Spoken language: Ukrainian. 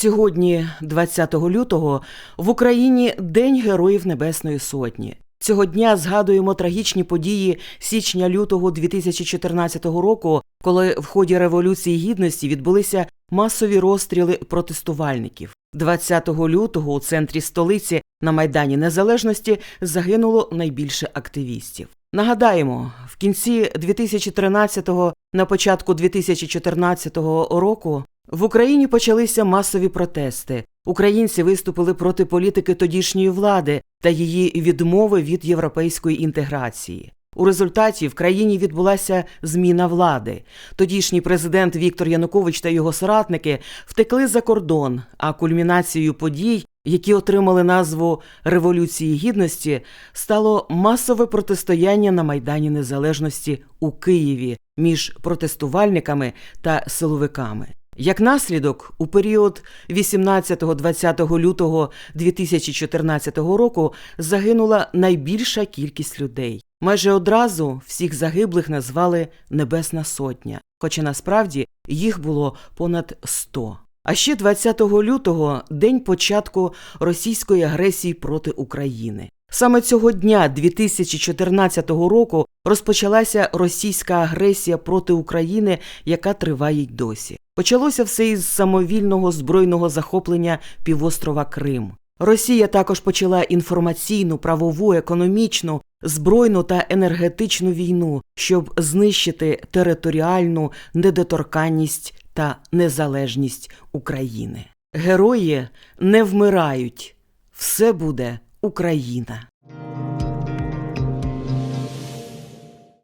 Сьогодні, 20 лютого, в Україні День Героїв Небесної Сотні. Цього дня згадуємо трагічні події січня-лютого 2014 року, коли в ході Революції Гідності відбулися масові розстріли протестувальників. 20 лютого у центрі столиці на Майдані Незалежності загинуло найбільше активістів. Нагадаємо, в кінці 2013-го, на початку 2014 року в Україні почалися масові протести. Українці виступили проти політики тодішньої влади та її відмови від європейської інтеграції. У результаті в країні відбулася зміна влади. Тодішній президент Віктор Янукович та його соратники втекли за кордон, а кульмінацією подій, які отримали назву Революції Гідності, стало масове протистояння на Майдані Незалежності у Києві між протестувальниками та силовиками. Як наслідок, у період 18-20 лютого 2014 року загинула найбільша кількість людей. Майже одразу всіх загиблих назвали Небесна Сотня, хоча насправді їх було понад 100. А ще 20 лютого день початку російської агресії проти України. Саме цього дня 2014 року розпочалася російська агресія проти України, яка триває й досі. Почалося все із самовільного збройного захоплення півострова Крим. Росія також почала інформаційну, правову, економічну, збройну та енергетичну війну, щоб знищити територіальну недоторканність та незалежність України. Герої не вмирають. Все буде Україна.